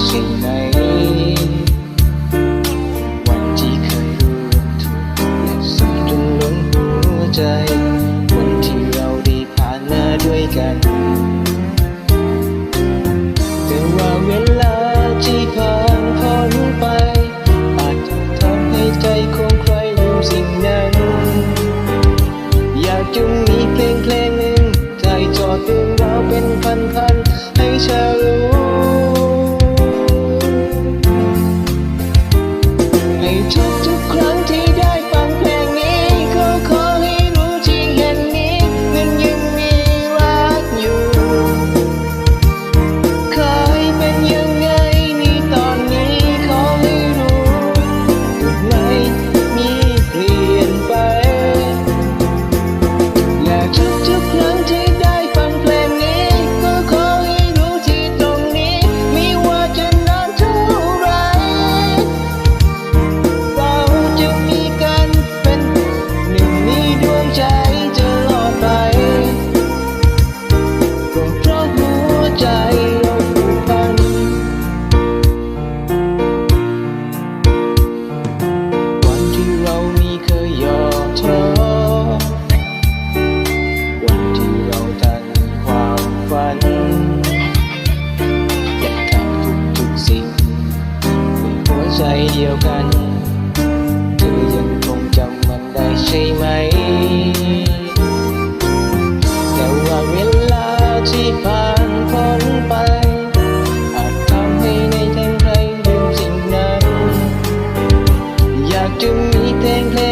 ใช่ไหม วันที่เคยร่วมทุกข์และสุขจนล้นหัวใจ วันที่เราได้ผ่านมาด้วยกัน แต่ว่าเวลาที่ผ่านพ้นไป อาจทำให้ใจของใครลืมสิ่งนั้น อยากจะมีเพลงเพลงหนึ่งใจจอดเรื่องราวเป็นพันพัน ใจเดียวกันเธอยังคงจำมันได้ใช่ไหม แต่ว่าเวลาที่ผ่านพ้นไป อาจทำให้ในแทงใครลืมสิ่งนั้น อยากจะมีเพลง